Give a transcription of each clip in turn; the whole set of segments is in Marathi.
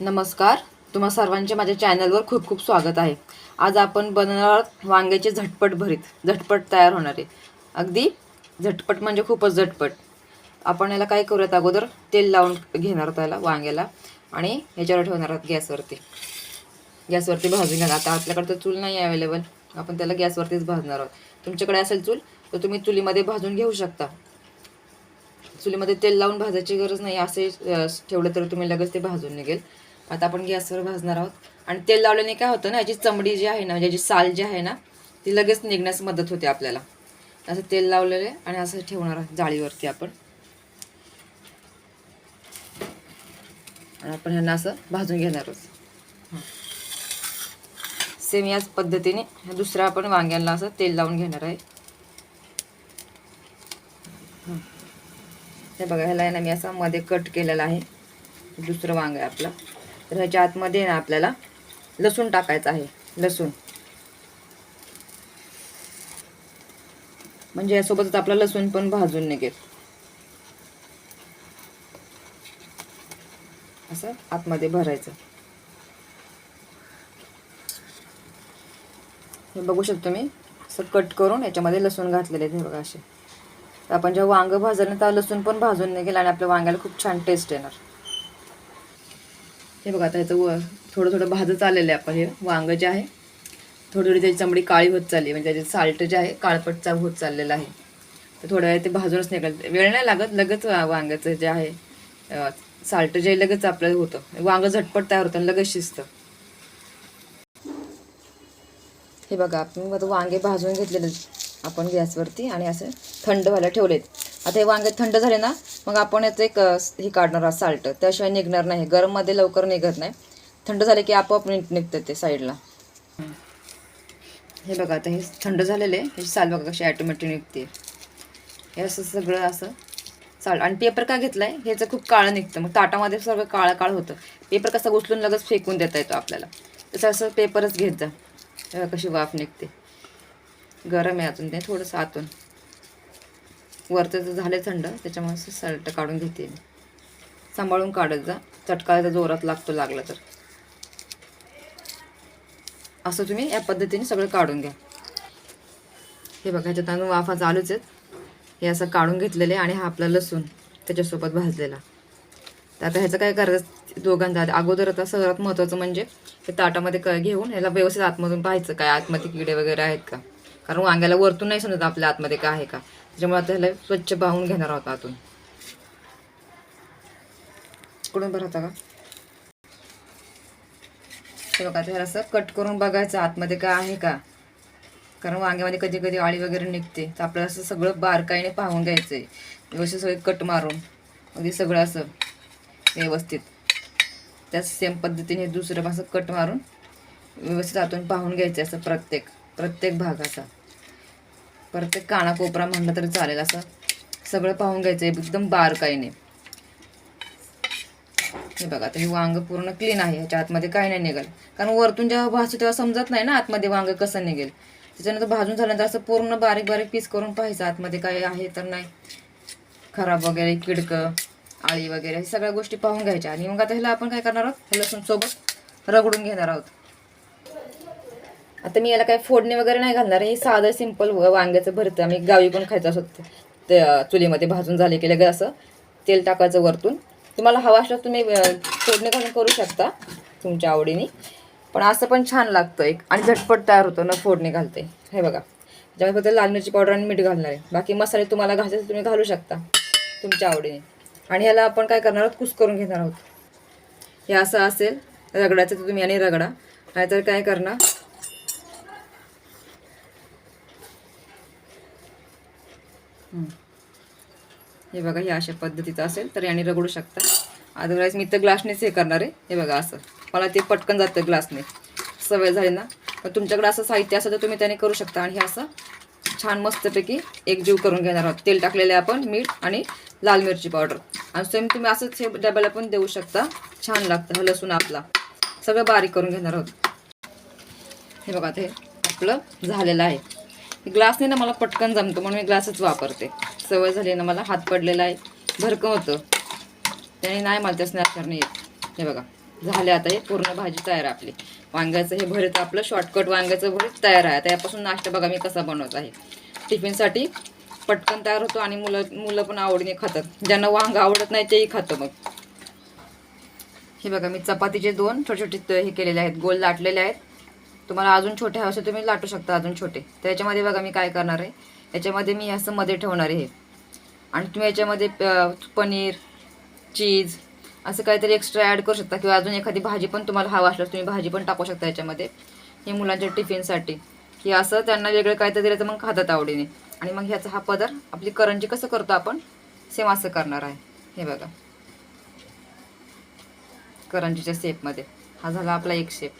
नमस्कार. तुम्हा सर्वांचे माझ्या चॅनलवर खूप खूप स्वागत आहे. आज आपण बनवणार आहोत वांग्याचे झटपट भरीत. झटपट तयार होणारे अगदी झटपट म्हणजे खूपच झटपट. आपण याला काय करूयात अगोदर? तेल लावून घेणार आहोत याला वांग्याला. आणि ह्याच्यावर ठेवणार आहोत गॅसवरती. गॅसवरती भाजून घेणार. आता आपल्याकडे तर चूल नाही आहे अवेलेबल आपण त्याला गॅसवरतीच भाजणार आहोत. तुमच्याकडे असेल चूल तर तुम्ही चुलीमध्ये भाजून घेऊ शकता. चुलीमध्ये तेल लावून भाजायची गरज नाही. असे ठेवलं तर तुम्ही लगेच ते भाजून निघेल. आता आपण गॅसवर भाजणार आहोत. आणि तेल लावल्याने काय होतं ना याची चमडी जी आहे ना म्हणजे याची साल जी आहे ना ती लगेच निघण्यास मदत होते आपल्याला. असं तेल लावलेलं आणि असं ठेवणार आहोत जाळीवरती आपण. आणि आपण ह्यांना असं भाजून घेणार आहोत. सेम याच पद्धतीने ह्या दुसऱ्या आपण वांग्यांना असं तेल लावून घेणार आहे. हे. बघा ह्याला आहे ना मी असा मध्ये कट केलेला आहे. दुसरं वांग आहे आपलं. तर ह्याच्या आतमध्ये ना आपल्याला लसूण टाकायचं आहे लसूण. म्हणजे यासोबतच आपला लसूण पण भाजून निघेल. असं आतमध्ये भरायचं. हे बघू शकतो मी असं कट करून याच्यामध्ये लसूण घातलेले आहेत हे बघा असे. तर आपण जेव्हा वांग भाजलं तर लसूण पण भाजून निघेल आणि आपल्या वांग्याला खूप छान टेस्ट येणार. हे बघा आता ह्याचं व थोडं थोडं भाजत आलेलं आहे आपण हे. वांगं जे आहे थोडी थोडी त्याची चमडी काळी होत चालली म्हणजे त्याचे साल्ट जे आहे काळपटचा होत चाललेला आहे. तर थोड्या वेळ ते भाजूनच निघाल. वेळ नाही लागत लगेच वांग्याचं जे आहे साल्ट जे लगेच आपल्याला होतं. वांगं झटपट तयार होतं आणि लगेच शिजतं. हे बघा आपण वांगे भाजून घेतलेले आपण गॅसवरती आणि असं थंड व्हायला ठेवलेत. आता हे वांगे थंड झाले ना मग आपण याचं एक हे काढणार आहोत साल्ट. त्याशिवाय निघणार नाही. गरममध्ये लवकर निघत नाही. थंड झाले की आपोआप निघतं ते साईडला. हे बघा आता हे थंड झालेले. हे साल बघा कशी ॲटोमॅटिक निघते. हे असं सगळं असं चाल आणि पेपर का घेतलाय? ह्याचं खूप काळं निघतं. मग ताटामध्ये सगळं काळं काळं होतं. पेपर कसा उचलून लगेच फेकून देता येतो आपल्याला. तसं असं पेपरच घेत जा. कशी वाफ निघते. गरम आहे अजून ते थोडंसं आतून. वरचं जर झालं थंड त्याच्यामुळे सल्ट काढून घेते मी. सांभाळून काढत जा. चटकायचा जोरात लागतो लागला तर. असं तुम्ही या पद्धतीने सगळं काढून घ्या. हे बघा ह्याच्यात तांदूळ वाफा चालूच आहेत. हे असं काढून घेतलेले आणि हा आपला लसूण त्याच्यासोबत भाजलेला. तर आता ह्याचं काय करायचं? दोघांचा अगोदर आता सर्वात महत्त्वाचं म्हणजे हे ताटामध्ये क घेऊन ह्याला व्यवस्थित आतमधून पाहायचं काय आतमध्ये किडे वगैरे आहेत का. कारण वांग्याला वरतून नाही समजत आपल्या आतमध्ये काय आहे का. त्याच्यामुळे आता ह्याला स्वच्छ पाहून घेणार आहोत आतून. कुठून बरं होता का? ते बघा त्याला असं कट करून बघायचं आतमध्ये काय आहे का. कारण वांग्यामध्ये कधी कधी आळी वगैरे निघते. तर आपल्याला असं सगळं बारकाईने पाहून घ्यायचं आहे व्यवस्थित सगळे कट मारून. अगदी सगळं असं व्यवस्थित. त्याच सेम पद्धतीने दुसरं असं कट मारून व्यवस्थित आतून पाहून घ्यायचं असं प्रत्येक प्रत्येक भागाचा. परत काना कानाकोपरा म्हणलं तरी चालेल असं. सगळं पाहून घ्यायचं आहे एकदम बारकाईने हे बघा आता हे वांग पूर्ण क्लीन आहे. ह्याच्या आतमध्ये काही नाही निघेल. कारण वरतून जेव्हा भासतो तेव्हा समजत नाही ना आतमध्ये वांग कसं निघेल. त्याच्यानंतर भाजून झाल्यानंतर असं पूर्ण बारीक बारीक पीस करून पाहायचं आतमध्ये काय आहे तर नाही. खराब वगैरे किडकं आळी वगैरे हे सगळ्या गोष्टी पाहून घ्यायच्या. आणि मग आता ह्याला आपण काय करणार आहोत? लसूणसोबत लसूण सोबत रगडून घेणार आहोत. आता मी याला काय फोडणी वगैरे नाही घालणार हे साधं सिंपल वांग्याचं भरतं. आम्ही गावी पण खायचं असं त्या चुलीमध्ये भाजून झाले की लगेच असं. तेल टाकायचं वरतून. तुम्हाला हवा असल्यास तुम्ही फोडणे फोडणी घालून करू शकता तुमच्या आवडीने. पण असं पण छान लागतं एक. आणि झटपट तयार होतं न फोडणी घालते. हे बघा. त्याच्यामध्ये फक्त लाल मिरची पावडर आणि मीठ घालणार आहे. बाकी मसाले तुम्हाला घालायचे तुम्ही घालू शकता तुमच्या आवडीने. आणि ह्याला आपण काय करणार आहोत? कुस करून घेणार आहोत. हे असं असेल रगडाचं तर तुम्ही आणि रगडा. नाहीतर काय करणार? हे बघा हे अशा पद्धतीचं असेल तर याने रगडू शकता. अदरवाईज मी तर ग्लासनेच हे करणार आहे. हे बघा असं. मला ते पटकन जातं ग्लासने सवय झाली ना. पण तुमच्याकडे असं साहित्य असेल तर तुम्ही त्याने करू शकता. आणि हे असं छान मस्तपैकी एकजीव करून घेणार आहोत. तेल टाकलेले आपण मीठ आणि लाल मिरची पावडर. आणि सेम तुम्ही असंच हे डब्याला पण देऊ शकता. छान लागतं. हा लसूण आपला. सगळं बारीक करून घेणार आहोत. हे बघा ते आपलं झालेलं आहे. ग्लासने ना मला पटकन जमतं म्हणून मी ग्लासच वापरते. सवय झाली ना मला हात पडलेला आहे. भरकं होतं. त्याने नाही मला त्याच नाही येत. हे बघा झाले आता हे पूर्ण भाजी तयार आहे आपली. वांग्याचं हे भरीत आपलं शॉर्टकट वांग्याचं भरीत तयार आहे. आता यापासून नाश्ता बघा मी कसा बनवत आहे. टिफिनसाठी पटकन तयार होतो आणि मुलं मुलं पण आवडीने खातात. ज्यांना वांग आवडत नाही तेही खातं मग. हे बघा मी चपातीचे दोन छोटे छोटे त- हे केलेले आहेत. गोल लाटलेले आहेत. तुम्हाला अजून छोटे हवे असेल तुम्ही लाटू शकता अजून छोटे. तर याच्यामध्ये बघा मी काय करणार आहे. याच्यामध्ये मी असं मध्ये ठेवणार आहे हे. आणि तुम्ही याच्यामध्ये पनीर चीज असं काहीतरी एक्स्ट्रा ॲड करू शकता किंवा अजून एखादी भाजी पण तुम्हाला हवं असल्यास तुम्ही भाजी पण टाकू शकता याच्यामध्ये. हे मुलांच्या टिफिनसाठी. की असं त्यांना वेगळं काहीतरी दिलं तर मग खातात आवडीने. आणि मग ह्याचा हा पदर आपली करंजी कसं करतो आपण? सेम असं करणार आहे. हे बघा. करंजीच्या शेपमध्ये हा झाला आपला एक शेप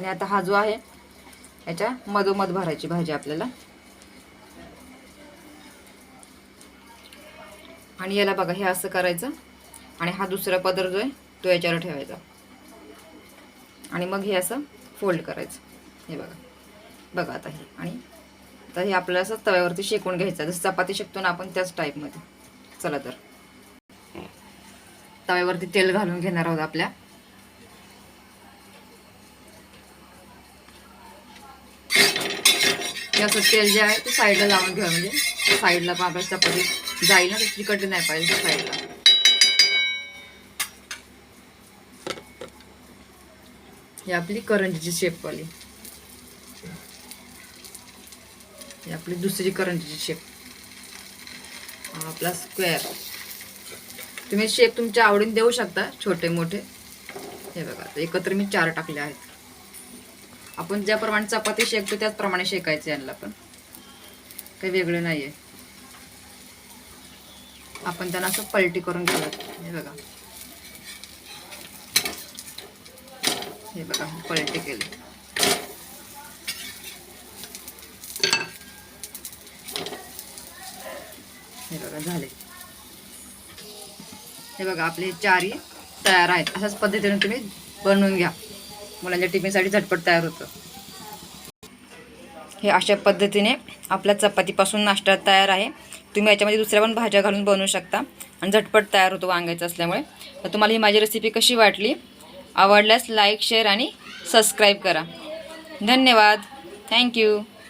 आणि आता हा जो आहे याच्या मधोमध भरायची भाजी आपल्याला. आणि याला बघा हे असं करायचं. आणि हा दुसरा पदर जो आहे तो याच्यावर ठेवायचा. आणि मग हे असं फोल्ड करायचं. हे बघा. बघा आता हे. आणि आता हे आपल्याला असं तव्यावरती शेकून घ्यायचं. जसं चपाती शेकतो ना आपण त्याच टाईपमध्ये चला तर. तव्यावरती तेल घालून घेणार आहोत आपल्या. हे असं तेल जे आहे ते साईडला लावून घ्या म्हणजे. साईडला पण आपल्या चपाती जाईल ना तर चिकटली नाही पाहिजे साईडला ही आपली करंजीची शेपवाली ही आपली दुसरी करंजीची शेप आपला स्क्वेअर तुम्ही शेप तुमच्या आवडीने देऊ शकता छोटे मोठे हे बघा आता एकत्र मी चार टाकले आहेत. आपण ज्याप्रमाणे चपाती शेकतो त्याचप्रमाणे शेकायचं यांना पण. काही वेगळं नाही आहे आपण त्यांना असं पलटी करून घेऊ हे बघा. हे बघा पलटी केली. हे बघा झाले. हे बघा आपले चारी तयार आहेत. अशाच पद्धतीने तुम्ही बनवून घ्या. मुलांच्या टिफिनसाठी झटपट तयार होतं. हे अशा पद्धतीने आपल्या चपातीपासून नाश्ता तयार आहे. तुम्ही याच्यामध्ये दुसऱ्या पण भाज्या घालून बनवू शकता आणि झटपट तयार होतो वांग्याचं असल्यामुळे. तर तुम्हाला ही माझी रेसिपी कशी वाटली? आवडल्यास लाईक शेअर आणि सबस्क्राईब करा. धन्यवाद. थँक्यू